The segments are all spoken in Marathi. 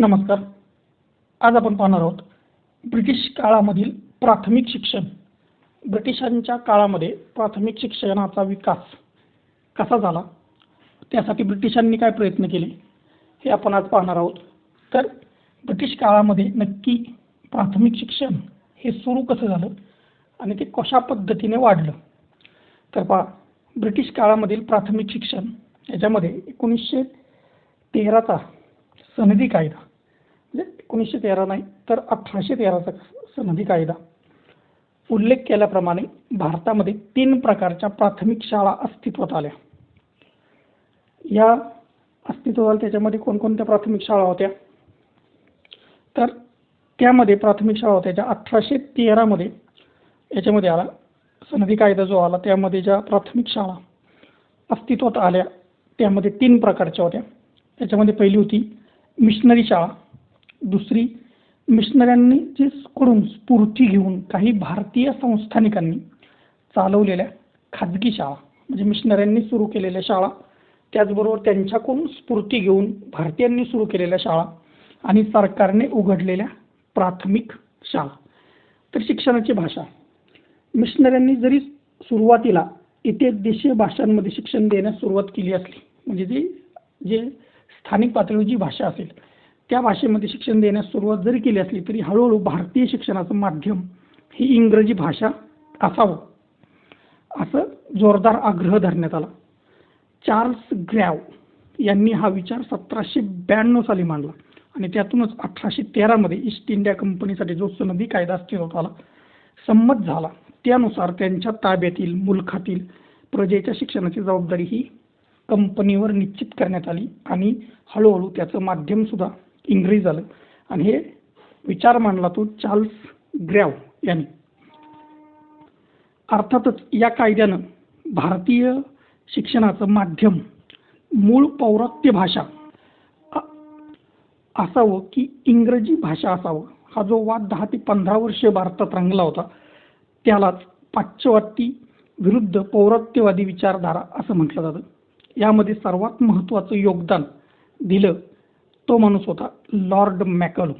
नमस्कार. आज आपण पाहणार आहोत ब्रिटिश काळामधील प्राथमिक शिक्षण. ब्रिटिशांच्या काळामध्ये प्राथमिक शिक्षणाचा विकास कसा झाला? त्यासाठी ब्रिटिशांनी काय प्रयत्न केले? हे आपण आज पाहणार आहोत. तर ब्रिटिश काळामध्ये नक्की प्राथमिक शिक्षण हे सुरू कसं झालं आणि ते कशा पद्धतीने वाढलं? तर पहा ब्रिटिश काळामधील प्राथमिक शिक्षण याच्यामध्ये एकोणीसशे तेराचा सनदी कायदा म्हणजे एकोणीसशे तेरा नाही तर अठराशे तेराचा सनदी कायदा उल्लेख केल्याप्रमाणे भारतामध्ये तीन प्रकारच्या प्राथमिक शाळा अस्तित्वात आल्या. या अस्तित्वात आल्या त्याच्यामध्ये कोणकोणत्या प्राथमिक शाळा होत्या? तर त्यामध्ये प्राथमिक शाळा होत्या ज्या अठराशे तेरामध्ये याच्यामध्ये आला. सनदी कायदा जो आला त्यामध्ये ज्या प्राथमिक शाळा अस्तित्वात आल्या त्यामध्ये तीन प्रकारच्या होत्या. त्याच्यामध्ये पहिली होती मिशनरी शाळा दुसरी मिशनऱ्यांनी जे कडून स्फूर्ती घेऊन काही भारतीय संस्थानिकांनी चालवलेल्या खाजगी शाळा म्हणजे मिशनऱ्यांनी सुरू केलेल्या शाळा त्याचबरोबर त्यांच्याकडून स्फूर्ती घेऊन भारतीयांनी सुरू केलेल्या शाळा आणि सरकारने उघडलेल्या प्राथमिक शाळा. तर शिक्षणाची भाषा. मिशनऱ्यांनी जरी सुरुवातीला इथे देशीय भाषांमध्ये शिक्षण देण्यास सुरुवात केली असली म्हणजे जी जे स्थानिक पातळीवर जी भाषा असेल त्या भाषेमध्ये शिक्षण देण्यास सुरुवात जरी केली असली तरी हळूहळू भारतीय शिक्षणाचं माध्यम ही इंग्रजी भाषा असावं. असं जोरदार आग्रह धरण्यात आला. चार्ल्स ग्रॅव यांनी हा विचार सतराशे ब्याण्णव साली मांडला आणि त्यातूनच अठराशे तेरामध्ये ईस्ट इंडिया कंपनीसाठी जो सनदी कायदा अस्तित्वात आला संमत झाला. त्यानुसार त्यांच्या ताब्यातील मुलखातील प्रजेच्या शिक्षणाची जबाबदारी ही कंपनीवर निश्चित करण्यात आली आणि हळूहळू त्याचं माध्यमसुद्धा इंग्रजी झालं. आणि हे विचार मांडला तो चार्ल्स ग्रॅव यांनी. अर्थातच या कायद्यानं भारतीय शिक्षणाचं माध्यम मूळ पौरात्य भाषा असावं की इंग्रजी भाषा असावं. हा जो वाद दहा ते पंधरा वर्षे भारतात रंगला होता त्यालाच पाश्चवाती विरुद्ध पौरात्यवादी विचारधारा असं म्हटलं जातं. यामध्ये सर्वात महत्त्वाचं योगदान दिलं तो माणूस होता लॉर्ड मॅकलो.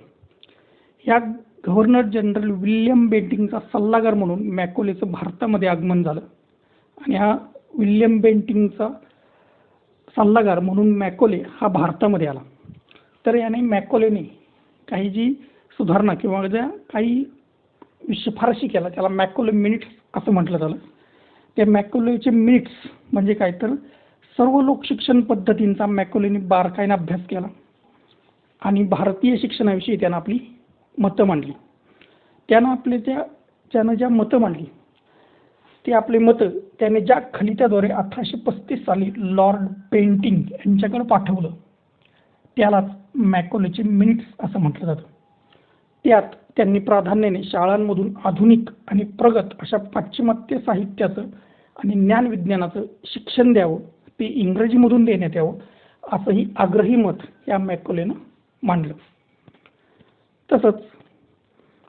या गव्हर्नर जनरल विल्यम बेंटिंगचा सल्लागार म्हणून मॅकोलेचं भारतामध्ये आगमन झालं. आणि हा विल्यम बेंटिंगचा सल्लागार म्हणून मॅकोले हा भारतामध्ये आला. तर याने मॅकोलेने काही जी सुधारणा किंवा ज्या काही शिफारशी केला त्याला मॅकोले मिनिट्स असं म्हटलं झालं त्या मॅकोलेचे मिनिट्स म्हणजे काय? तर सर्व लोकशिक्षण पद्धतींचा मॅकोलेने बारकाईने अभ्यास केला. आणि भारतीय शिक्षणाविषयी त्यानं आपली मतं मांडली. त्यानं आपले त्या त्यानं ज्या मतं मांडली ते आपले मतं त्याने ज्या खलित्याद्वारे अठराशे पस्तीस साली लॉर्ड पेंटिंग यांच्याकडे पाठवलं त्यालाच मॅकोलेचे मिनिट्स असं म्हटलं जातं. त्यात त्यांनी प्राधान्याने शाळांमधून आधुनिक आणि प्रगत अशा पाश्चिमात्य साहित्याचं आणि ज्ञानविज्ञानाचं शिक्षण द्यावं ते इंग्रजीमधून देण्यात यावं असंही आग्रही मत या मॅकोलेनं मांडलं. तसंच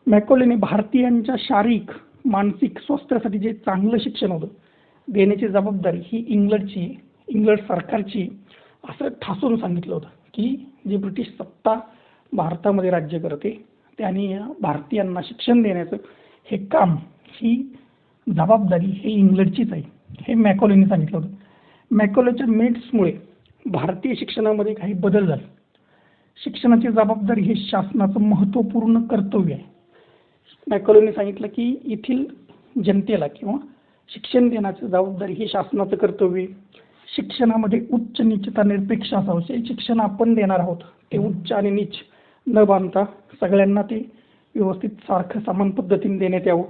मॅकोलेने भारतीयांच्या शारीरिक मानसिक स्वास्थ्यासाठी जे चांगलं शिक्षण होतं देण्याची जबाबदारी ही इंग्लंडची इंग्लंड सरकारची असं ठासून सांगितलं होतं की जी ब्रिटिश सत्ता भारतामध्ये राज्य करते त्यांनी भारतीयांना शिक्षण देण्याचं हे काम ही जबाबदारी हे इंग्लंडचीच आहे हे मॅकोलेने सांगितलं होतं. मॅकोलेच्या मेट्समुळे भारतीय शिक्षणामध्ये काही बदल झाले. शिक्षणाची जबाबदारी हे शासनाचं महत्त्वपूर्ण कर्तव्य आहे. मॅकलोनी सांगितलं की येथील जनतेला किंवा शिक्षण देण्याची जबाबदारी हे शासनाचं कर्तव्य आहे. शिक्षणामध्ये उच्च निश्चिता निरपेक्ष असावं. शिक्षण आपण देणार आहोत ते उच्च आणि नीच न बांधता सगळ्यांना ते व्यवस्थित सारखं समान पद्धतीने देण्यात यावं.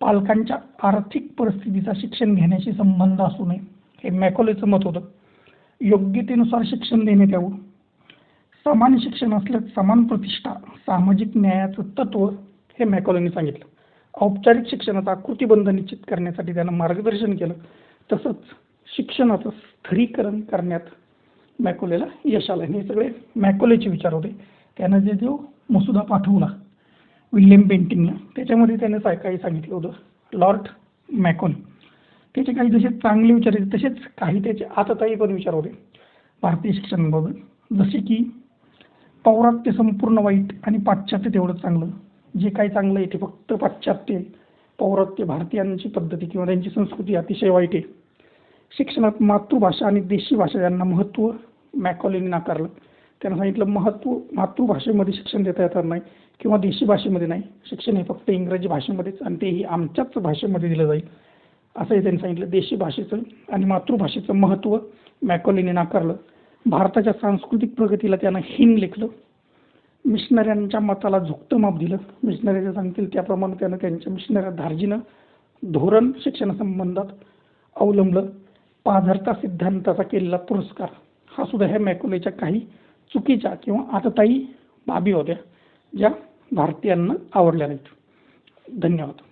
पालकांच्या आर्थिक परिस्थितीचा शिक्षण घेण्याशी संबंध असू नये हे मॅकोलेचं मत होतं. योग्यतेनुसार शिक्षण देण्यात यावं. समान शिक्षण असल्यास समान प्रतिष्ठा सामाजिक न्यायाचं तत्व हे मॅकॉलनी सांगितलं. औपचारिक शिक्षणाचा आकृतीबंध निश्चित करण्यासाठी त्यानं मार्गदर्शन केलं. तसंच शिक्षणाचं स्थिरीकरण करण्यात मॅकोलेला यश आलं. आणि हे सगळे मॅकोलेचे विचार होते. त्यानं जे जो मसुदा पाठवला विल्यम पेंटिंगला त्याच्यामध्ये त्याने सा- काही सांगितलं होतं? लॉर्ड मॅकोल त्याचे काही जसे चांगले विचार होते तसेच काही त्याचे आतताई पण विचार होते. भारतीय शिक्षणाबाबत. जसे की पौरात्य संपूर्ण वाईट आणि पाश्चात्य तेवढं चांगलं. जे काही चांगलं आहे ते फक्त पाश्चात्य पौरात्य भारतीयांची पद्धती किंवा त्यांची संस्कृती अतिशय वाईट आहे. शिक्षणात मातृभाषा आणि देशी भाषा यांना महत्त्व मॅकॉलेनी नाकारलं. त्यांना सांगितलं महत्त्व मातृभाषेमध्ये शिक्षण देता येणार नाही किंवा देशी भाषेमध्ये नाही. शिक्षण हे फक्त इंग्रजी भाषेमध्येच आणि तेही आमच्याच भाषेमध्ये दिलं जाईल. असंही त्यांनी सांगितलं. देशी भाषेचं आणि मातृभाषेचं महत्त्व मॅकॉलीने नाकारलं. भारताच्या सांस्कृतिक प्रगतीला त्यानं हीन लेखलं. मिशनऱ्यांच्या मताला झुकतं माप दिलं. मिशनऱ्या जे सांगतील त्याप्रमाणे त्यानं त्यांच्या मिशनऱ्या धार्जीनं धोरण शिक्षणासंबंधात अवलंबलं. पाझरता सिद्धांताचा केलेला पुरस्कार. हा सुद्धा ह्या मॅकोलेच्या काही चुकीच्या किंवा आतताई बाबी होत्या ज्या भारतीयांना आवडल्या नाहीत. धन्यवाद.